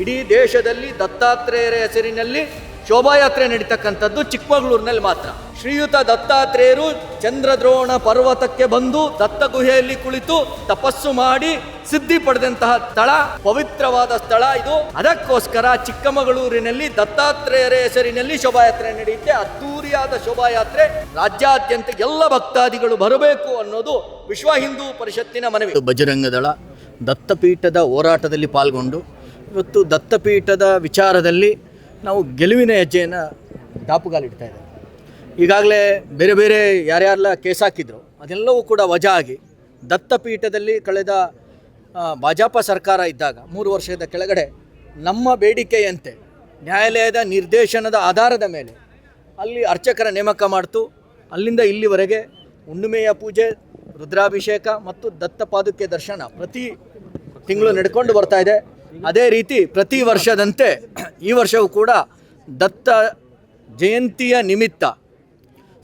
ಇಡೀ ದೇಶದಲ್ಲಿ ದತ್ತಾತ್ರೇಯರ ಹೆಸರಿನಲ್ಲಿ ಶೋಭಾಯಾತ್ರೆ ನಡೀತಕ್ಕಂಥದ್ದು ಚಿಕ್ಕಮಗಳೂರಿನಲ್ಲಿ ಮಾತ್ರ. ಶ್ರೀಯುತ ದತ್ತಾತ್ರೇಯರು ಚಂದ್ರದ್ರೋಣ ಪರ್ವತಕ್ಕೆ ಬಂದು ದತ್ತ ಗುಹೆಯಲ್ಲಿ ಕುಳಿತು ತಪಸ್ಸು ಮಾಡಿ ಸಿದ್ಧಿ ಪಡೆದಂತಹ ಸ್ಥಳ, ಪವಿತ್ರವಾದ ಸ್ಥಳ ಇದು. ಅದಕ್ಕೋಸ್ಕರ ಚಿಕ್ಕಮಗಳೂರಿನಲ್ಲಿ ದತ್ತಾತ್ರೇಯರ ಹೆಸರಿನಲ್ಲಿ ಶೋಭಾಯಾತ್ರೆ ನಡೆಯುತ್ತೆ. ಅದ್ದೂರಿಯಾದ ಶೋಭಾಯಾತ್ರೆ. ರಾಜ್ಯಾದ್ಯಂತ ಎಲ್ಲ ಭಕ್ತಾದಿಗಳು ಬರಬೇಕು ಅನ್ನೋದು ವಿಶ್ವ ಹಿಂದೂ ಪರಿಷತ್ತಿನ ಮನವಿ. ಬಜರಂಗದಳ ದತ್ತಪೀಠದ ಹೋರಾಟದಲ್ಲಿ ಪಾಲ್ಗೊಂಡು ಇವತ್ತು ದತ್ತಪೀಠದ ವಿಚಾರದಲ್ಲಿ ನಾವು ಗೆಲುವಿನ ಹೆಜ್ಜೆಯನ್ನು ದಾಪುಗಾಲಿಡ್ತಾ ಇದ್ದೇವೆ. ಈಗಾಗಲೇ ಬೇರೆ ಬೇರೆ ಯಾರ್ಯಾರೆಲ್ಲ ಕೇಸ್ ಹಾಕಿದ್ರು, ಅದೆಲ್ಲವೂ ಕೂಡ ವಜಾ ಆಗಿ ದತ್ತಪೀಠದಲ್ಲಿ ಕಳೆದ ಭಾಜಪ ಸರ್ಕಾರ ಇದ್ದಾಗ ಮೂರು ವರ್ಷದ ಕೆಳಗಡೆ ನಮ್ಮ ಬೇಡಿಕೆಯಂತೆ ನ್ಯಾಯಾಲಯದ ನಿರ್ದೇಶನದ ಆಧಾರದ ಮೇಲೆ ಅಲ್ಲಿ ಅರ್ಚಕರ ನೇಮಕ ಮಾಡ್ತು. ಅಲ್ಲಿಂದ ಇಲ್ಲಿವರೆಗೆ ಹುಣ್ಣಿಮೆಯ ಪೂಜೆ, ರುದ್ರಾಭಿಷೇಕ ಮತ್ತು ದತ್ತಪಾದುಕೆ ದರ್ಶನ ಪ್ರತಿ ತಿಂಗಳು ನಡ್ಕೊಂಡು ಬರ್ತಾ ಇದೆ. ಅದೇ ರೀತಿ ಪ್ರತಿ ವರ್ಷದಂತೆ ಈ ವರ್ಷವೂ ಕೂಡ ದತ್ತ ಜಯಂತಿಯ ನಿಮಿತ್ತ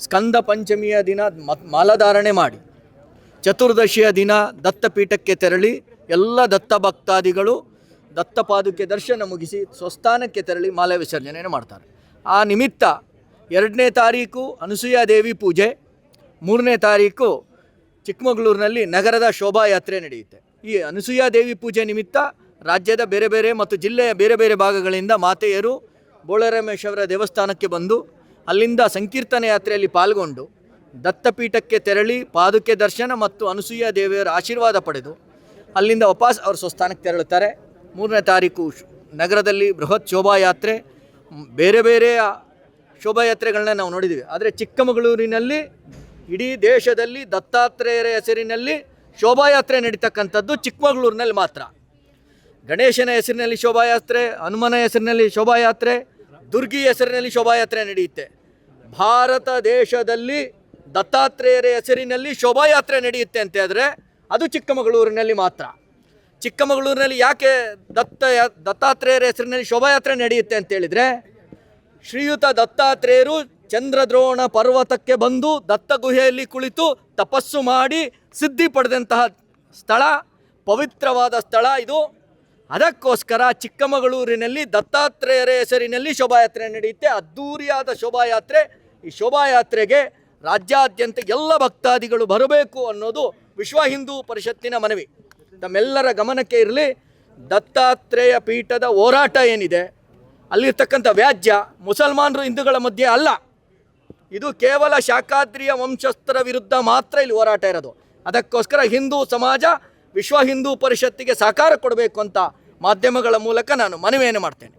ಸ್ಕಂದ ಪಂಚಮಿಯ ದಿನ ಮಾಲಾಧಾರಣೆ ಮಾಡಿ. ಚತುರ್ದಶಿಯ ದಿನ ದತ್ತಪೀಠಕ್ಕೆ ತೆರಳಿ ಎಲ್ಲ ದತ್ತ ಭಕ್ತಾದಿಗಳು ದತ್ತಪಾದುಕೆ ದರ್ಶನ ಮುಗಿಸಿ ಸ್ವಸ್ಥಾನಕ್ಕೆ ತೆರಳಿ ಮಾಲೆ ವಿಸರ್ಜನೆಯನ್ನು ಮಾಡ್ತಾರೆ. ಆ ನಿಮಿತ್ತ ಎರಡನೇ ತಾರೀಕು ಅನಸೂಯಾದೇವಿ ಪೂಜೆ, ಮೂರನೇ ತಾರೀಕು ಚಿಕ್ಕಮಗಳೂರಿನಲ್ಲಿ ನಗರದ ಶೋಭಾಯಾತ್ರೆ ನಡೆಯುತ್ತೆ. ಈ ಅನಸೂಯಾದೇವಿ ಪೂಜೆ ನಿಮಿತ್ತ ರಾಜ್ಯದ ಬೇರೆ ಬೇರೆ ಮತ್ತು ಜಿಲ್ಲೆಯ ಬೇರೆ ಬೇರೆ ಭಾಗಗಳಿಂದ ಮಾತೆಯರು ಬೋಳರಮೇಶ್ವರ ದೇವಸ್ಥಾನಕ್ಕೆ ಬಂದು ಅಲ್ಲಿಂದ ಸಂಕೀರ್ತನ ಯಾತ್ರೆಯಲ್ಲಿ ಪಾಲ್ಗೊಂಡು ದತ್ತಪೀಠಕ್ಕೆ ತೆರಳಿ ಪಾದುಕೆ ದರ್ಶನ ಮತ್ತು ಅನಸೂಯ ದೇವಿಯರ ಆಶೀರ್ವಾದ ಪಡೆದು ಅಲ್ಲಿಂದ ವಾಪಸ್ ಅವರು ಸ್ವಸ್ಥಾನಕ್ಕೆ ತೆರಳುತ್ತಾರೆ. ಮೂರನೇ ತಾರೀಕು ನಗರದಲ್ಲಿ ಬೃಹತ್ ಶೋಭಾಯಾತ್ರೆ ಯಾತ್ರೆ. ಬೇರೆ ಬೇರೆಯ ಶೋಭಾಯಾತ್ರೆಗಳನ್ನ ನಾವು ನೋಡಿದ್ದೀವಿ. ಆದರೆ ಚಿಕ್ಕಮಗಳೂರಿನಲ್ಲಿ, ಇಡೀ ದೇಶದಲ್ಲಿ ದತ್ತಾತ್ರೇಯರ ಹೆಸರಿನಲ್ಲಿ ಶೋಭಾಯಾತ್ರೆ ನಡೀತಕ್ಕಂಥದ್ದು ಚಿಕ್ಕಮಗಳೂರಿನಲ್ಲಿ ಮಾತ್ರ. ಗಣೇಶನ ಹೆಸರಿನಲ್ಲಿ ಶೋಭಾಯಾತ್ರೆ, ಹನುಮನ ಹೆಸರಿನಲ್ಲಿ ಶೋಭಾಯಾತ್ರೆ, ದುರ್ಗಿ ಹೆಸರಿನಲ್ಲಿ ಶೋಭಾಯಾತ್ರೆ ನಡೆಯುತ್ತೆ. ಭಾರತ ದೇಶದಲ್ಲಿ ದತ್ತಾತ್ರೇಯರ ಹೆಸರಿನಲ್ಲಿ ಶೋಭಾಯಾತ್ರೆ ನಡೆಯುತ್ತೆ ಅಂತ ಆದರೆ ಅದು ಚಿಕ್ಕಮಗಳೂರಿನಲ್ಲಿ ಮಾತ್ರ. ಚಿಕ್ಕಮಗಳೂರಿನಲ್ಲಿ ಯಾಕೆ ದತ್ತ, ದತ್ತಾತ್ರೇಯರ ಹೆಸರಿನಲ್ಲಿ ಶೋಭಾಯಾತ್ರೆ ನಡೆಯುತ್ತೆ ಅಂತ ಹೇಳಿದರೆ, ಶ್ರೀಯುತ ದತ್ತಾತ್ರೇಯರು ಚಂದ್ರದ್ರೋಣ ಪರ್ವತಕ್ಕೆ ಬಂದು ದತ್ತ ಗುಹೆಯಲ್ಲಿ ಕುಳಿತು ತಪಸ್ಸು ಮಾಡಿ ಸಿದ್ಧಿ ಪಡೆದಂತಹ ಸ್ಥಳ, ಪವಿತ್ರವಾದ ಸ್ಥಳ ಇದು. ಅದಕ್ಕೋಸ್ಕರ ಚಿಕ್ಕಮಗಳೂರಿನಲ್ಲಿ ದತ್ತಾತ್ರೇಯರ ಹೆಸರಿನಲ್ಲಿ ಶೋಭಾಯಾತ್ರೆ ನಡೆಯುತ್ತೆ. ಅದ್ದೂರಿಯಾದ ಶೋಭಾಯಾತ್ರೆ. ಈ ಶೋಭಾಯಾತ್ರೆಗೆ ರಾಜ್ಯಾದ್ಯಂತ ಎಲ್ಲ ಭಕ್ತಾದಿಗಳು ಬರಬೇಕು ಅನ್ನೋದು ವಿಶ್ವ ಹಿಂದೂ ಪರಿಷತ್ತಿನ ಮನವಿ. ತಮ್ಮೆಲ್ಲರ ಗಮನಕ್ಕೆ ಇರಲಿ. ದತ್ತಾತ್ರೇಯ ಪೀಠದ ಹೋರಾಟ ಏನಿದೆ, ಅಲ್ಲಿರ್ತಕ್ಕಂಥ ವ್ಯಾಜ್ಯ ಮುಸಲ್ಮಾನರು ಹಿಂದೂಗಳ ಮಧ್ಯೆ ಅಲ್ಲ. ಇದು ಕೇವಲ ಶಾಖಾದ್ರಿಯ ವಂಶಸ್ಥರ ವಿರುದ್ಧ ಮಾತ್ರ ಇಲ್ಲಿ ಹೋರಾಟ ಇರೋದು. ಅದಕ್ಕೋಸ್ಕರ ಹಿಂದೂ ಸಮಾಜ ವಿಶ್ವ ಹಿಂದೂ ಪರಿಷತ್ತಿಗೆ ಸಹಕಾರ ಕೊಡಬೇಕು ಅಂತ ಮಾಧ್ಯಮಗಳ ಮೂಲಕ ನಾನು ಮನವಿಯನ್ನು ಮಾಡ್ತೇನೆ.